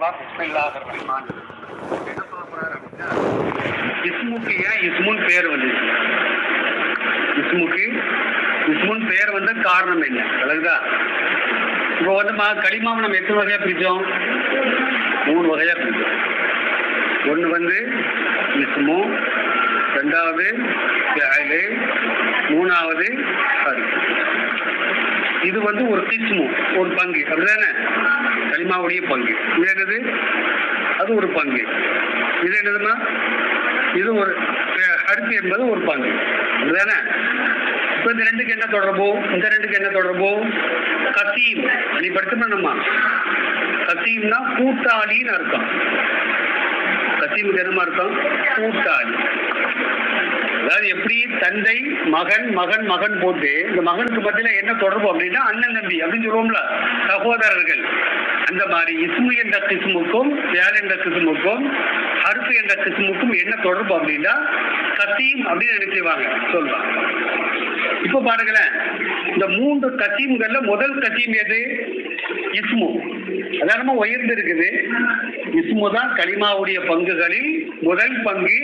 போலாம் ரஹ்மான் என்ன சொல்ல போறாரு அப்படின்னா இஸ்முக்கு ஏன் இஸ்முன் பேர் வந்துச்சு இஸ்முக்கு இஸ்முன் பேர் வந்த காரணம் என்ன? விளக்குதா இப்போ வந்து மா களிமாவை நம்ம எத்தனை வகையா பிரிச்சோம் மூணு வகையா பிரிச்சோம் ஒன்று வந்து இஸ்மு ரெண்டாவது மூணாவது ஹர்ஃப் இது வந்து ஒரு கிஸ்மு ஒரு பங்கு. அப்படிதானே? களிமாவுடைய பங்கு. இது என்னது? அது ஒரு பங்கு. இது என்னதுன்னா இது ஒரு அடுத்து என்பது ஒரு பங்கு. அப்படிதானே? இப்போ இந்த ரெண்டுக்கு என்ன தொடர்போ? இந்த ரெண்டுக்கு என்ன தொடர்போ? கசீம் நீ படிச்சுமா கசீம்னா கூட்டாளின்னு அர்த்தம். கசீமுக்கு என்னமா அர்த்தம்? கூட்டாளி. அதாவது எப்படி தந்தை மகன் மகன் மகன் போட்டு இந்த மகனுக்கு மத்தியில என்ன தொடர்பு அப்படின்னா அண்ணன் தம்பி அப்படின்னு சொல்லுவோம்ல சகோதரர்கள். அந்த மாதிரி இஸ்மு என்ற கிஸ்முக்கும் பேர் என்ற கிஸ்முக்கும் ஹர்ஃப் என்ற கிஸ்முக்கும் என்ன தொடர்பு அப்படின்னா கசீம் அப்படின்னு நினைச்சுவாங்க சொல்லுவாங்க இப்போ பாருங்களேன் இந்த மூன்று கசீம்கள்ல முதல் கசீம் எது? இஸ்மு. சாதாரணமா உயர்ந்து இருக்குது இஸ்மு தான் களிமாவுடைய பங்குகளில் முதல் பங்கு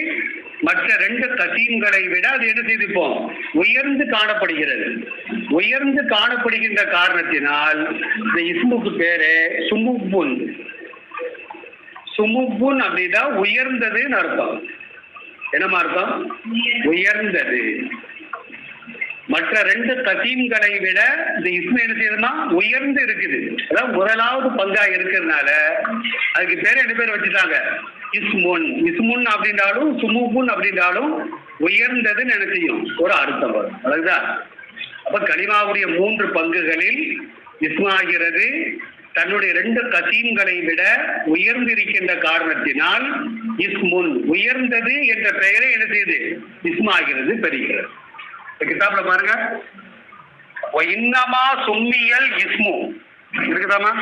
மற்ற ரெண்டு கசீம்களை விட அது என்ன செய்திருப்போம்? உயர்ந்து காணப்படுகிறது. உயர்ந்து காணப்படுகின்ற காரணத்தினால் இந்த இஸ்முக்கு பேரு சுமுப்புன் சுமுப்புன் அப்படின்னா உயர்ந்ததுன்னு அர்த்தம். என்னமா அர்த்தம்? உயர்ந்தது. மற்ற ரெண்டு கசீம்களை விட இந்த இஸ்மு என்ன செய்யுதுன்னா உயர்ந்து இருக்குது. அதாவது முதலாவது பங்கா இருக்கிறதுனால அதுக்கு பேர் என்ன பேர் வச்சுட்டாங்க? இஸ்முன். இஸ்முன் அப்படின்றாலும் சுமுபுன் அப்படின்றாலும் உயர்ந்ததுன்னு என்ன செய்யும் ஒரு அர்த்தம் வரும். அழகுதா அப்ப கனிமாவுடைய மூன்று பங்குகளில் இஸ்மாகிறது தன்னுடைய ரெண்டு கசீம்களை விட உயர்ந்திருக்கின்ற காரணத்தினால் இஸ்முன் உயர்ந்தது என்ற பெயரை என்ன செய்யுது? இஸ்மாகிறது பெறுகிறது கிதாப்ல பாருங்க. இன்னமா சும்மியல் இஸ்மு. இருக்குதாமா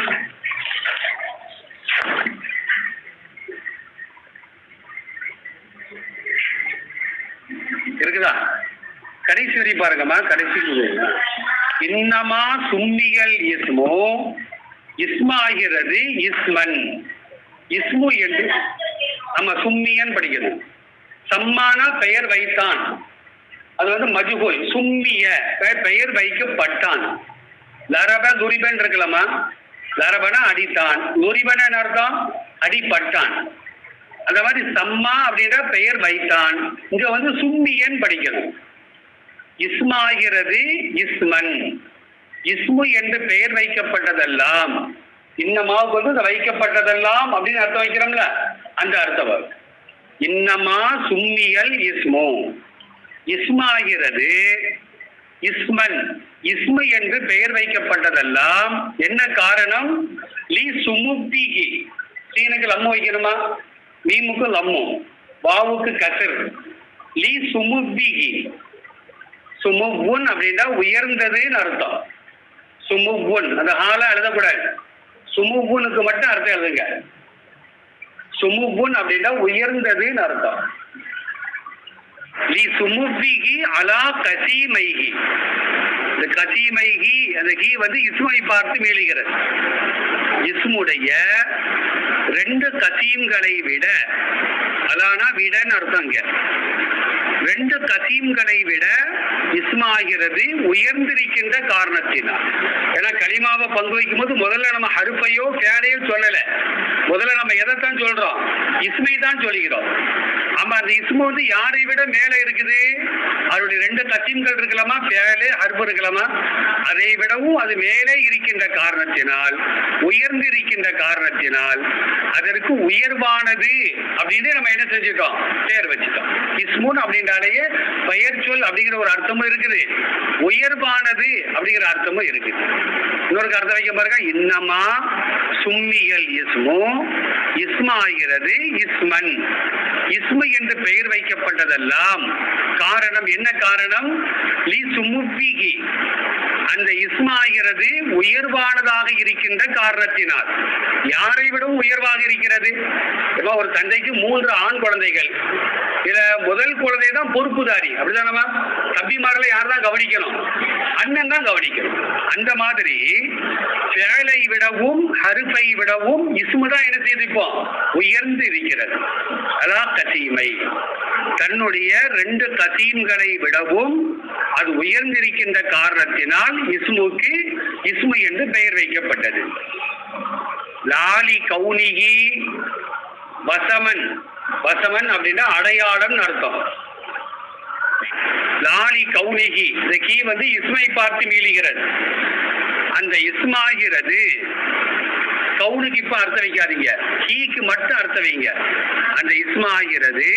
இருக்குதா கடைசி வரி பாருங்கம்மா கடைசி இன்னமா சும்மிகள் இஸ்மோ இஸ்மாகிறது இஸ்மன். இஸ்மு என்று நம்ம சும்மியன் படிக்கணும். சம்மானா பெயர் வைத்தான். அது வந்து மஜுகோல் சும்மிய பெயர் வைக்கப்பட்டான். லரப துரிபன் இருக்கலாமா லரபனா அடித்தான். துரிபன அர்த்தம்? அடிப்பட்டான். அந்த மாதிரி சம்மா அப்படின்ற பெயர் வைத்தான். இங்க வந்து சும்மியன் படிக்கணும். இஸ்மாகிறது இஸ்மன். இஸ்மு என்று பெயர் வைக்கப்பட்டதெல்லாம். இன்னமாவுக்கு வந்து வைக்கப்பட்டதெல்லாம் அப்படின்னு அர்த்தம் வைக்கிறோம்ல. அந்த அர்த்தம் வரும் இன்னமா சும்மியல் இஸ்மு. இஸ்மாகிறது இஸ்மன். இஸ்மு என்று பெயர் வைக்கப்பட்டதெல்லாம். என்ன காரணம்? லீ சுமுக்திகி சீனுக்கு லம்மு வைக்கணுமா? மீமுக்கு லம்மு. வாவுக்கு கசர். லீ சுமுக்திகி சுமுவுன் அப்படின்னா உயர்ந்ததுன்னு அர்த்தம். சுமுவுன் அந்த ஹாலா எழுதக்கூடாது. சுமுவுனுக்கு மட்டும் அர்த்தம் எழுதுங்க. சுமுவுன் அப்படின்னா உயர்ந்ததுன்னு அர்த்தம். லி சுமுகி அலா கசீமைகி. இந்த கசீமைகி அந்த கீ வந்து இஸ்மை பார்த்து மேலுகிறது இஸ்முடைய ரெண்டு கசீம்களை விட அலானா விடன்னு அர்த்தம் இங்க. ரெண்டு கசீம்களை விட இஸ்மாகிறது உயர்ந்திருக்கின்ற காரணத்தினால். ஏன்னா களிமாவை பங்கு வைக்கும் போது முதல்ல நம்ம ஹருப்பையோ கேடையோ சொல்லல. முதல்ல நம்ம எதைத்தான் சொல்றோம்? இஸ்மை தான் சொல்கிறோம். ஆமா அந்த இஸ்மு வந்து யாரை விட மேல இருக்குது? அவருடைய ரெண்டு கசீம்கள் இருக்கலாமா? பேலே ஹர்பு இருக்கலாமா? அதை விடவும் அது மேலே இருக்கின்ற காரணத்தினால் உயர்ந்து இருக்கின்ற காரணத்தினால் அதற்கு உயர்வானது அப்படின்னு நம்ம என்ன செஞ்சுட்டோம்? பெயர் வச்சுட்டோம். இஸ்முன் அப்படின்றாலேயே பெயர் சொல் அப்படிங்கிற ஒரு அர்த்தமும் இருக்குது. உயர்வானது அப்படிங்கிற அர்த்தமும் இருக்குது. இன்னொரு அர்த்தம் வைக்க பாருங்க. இன்னமா சும்மியல் இஸ்மோ. இஸ்மாகிறது இஸ்மன். இஸ்மு என்று பெயர் வைக்கப்பட்டதெல்லாம் காரணம் என்ன காரணம்? லி சுமுப்பிகி அந்த இஸ்மாகிறது உயர்வானதாக இருக்கின்ற காரணத்தினால். யாரை விடவும் உயர்வாக இருக்கிறது? ஒரு தந்தைக்கு மூன்று ஆண் குழந்தைகள். இதுல முதல் குழந்தை தான் பொறுப்புதாரி. அப்படிதானவா தம்பிமார்களை யார் தான் கவனிக்கணும்? அண்ணன் தான் கவனிக்கணும். அந்த மாதிரி செயலை விடவும் ஹருப்பை விடவும் இஸ்மு தான் என்ன செய்திப்போம் உயர்ந்து இருக்கிறது. அதான் கசீமை. தன்னுடைய ரெண்டு கசீம்களை விடவும் அது உயர்ந்திருக்கின்ற காரணத்தினால் இஸ்முக்கு இஸ்மு என்று பெயர் வைக்கப்பட்டது. லாலி கவுனிகி வசமன். வசமன் அப்படின்னா அடையாளம் அர்த்தம். லாலி கவுனிகி இந்த கீ வந்து இஸ்மை பார்த்து மீளுகிறது. அந்த இஸ்மாகிறது கவுனுக்கு இப்ப அர்த்தம் வைக்காதீங்க. கீக்கு மட்டும் அர்த்தம் வைங்க. அந்த இஸ்மாகிறது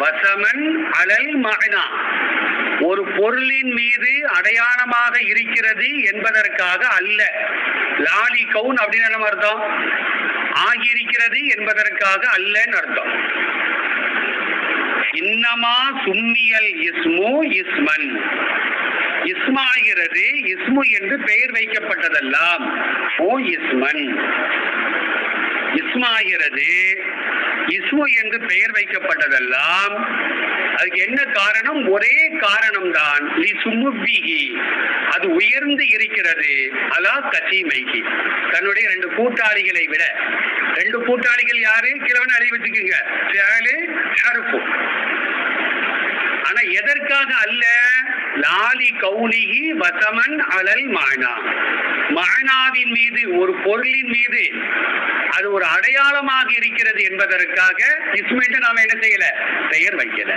வசமன் அலல் மகனா. ஒரு பொருளின் மீது அடையாளமாக இருக்கிறது என்பதற்காக அல்ல. லாலி கவுன் அப்படின்னு என்ன அர்த்தம்? ஆகியிருக்கிறது என்பதற்காக அல்லன்னு அர்த்தம். இன்னமா சும்மியல் இஸ்மு இஸ்மன். இஸ்மாகிறது இஸ்மு என்று பெயர் வைக்கப்பட்டதெல்லாம். ஓ இஸ்மன். இஸ்மாகிறது இஸ்மு என்று பெயர் வைக்கப்பட்டதெல்லாம் அதுக்கு என்ன காரணம்? ஒரே காரணம் தான் அது உயர்ந்து இருக்கிறது. அலா கசீமைகி தன்னுடைய ரெண்டு கூட்டாளிகளை விட. ரெண்டு கூட்டாளிகள் யாரு? கிழவன் அறி வச்சுக்கோங்க. ஆனா எதற்காக அல்ல? லாலி கௌலிகி வசமன் அலல் மானா. மானாவின் மீது ஒரு பொருளின் மீது அது ஒரு அடையாளமாக இருக்கிறது என்பதற்காக இஸ்மேட்டு நாம என்ன செய்யல? பெயர் வைக்கல.